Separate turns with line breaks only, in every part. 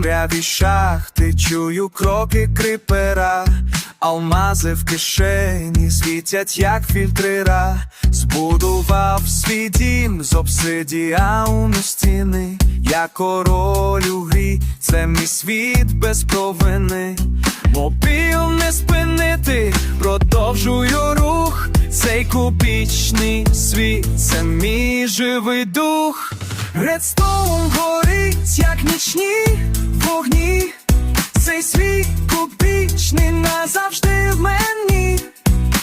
Темряві шахти чую кроки крипера, алмази в кишені світять, як фільтрира. Збудував свій дім з обсидіану стіни. Я король у грі, це мій світ без провини. Мобіл не спинити, продовжую рух. Цей кубічний світ, це мій живий дух. Редстоун горить, як нічні вогні. Цей світ кубічний назавжди в мені.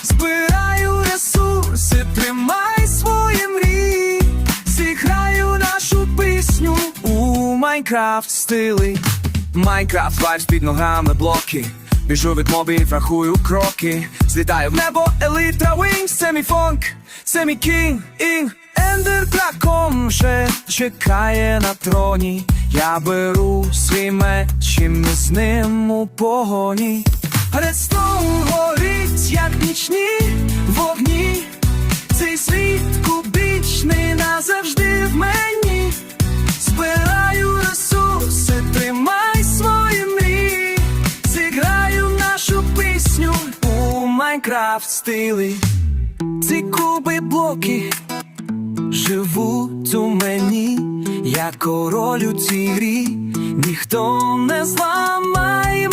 Збираю ресурси, тримай свої мрії. Зіграю нашу пісню у Майнкрафт стилі. Майнкрафт вайбс під ногами блоки. Біжу від мобів, рахую кроки. Злітаю в небо, елітра Wings, це фонк, це мій кінг, інг. Ендер дракон вже чекає на троні. Я беру свій меч і ми з ним у погоні. Редстоун горить, як нічні вогні. Майнкрафт стили, Ці куби блоки живуть у мені, я король у цій грі, ніхто не зламає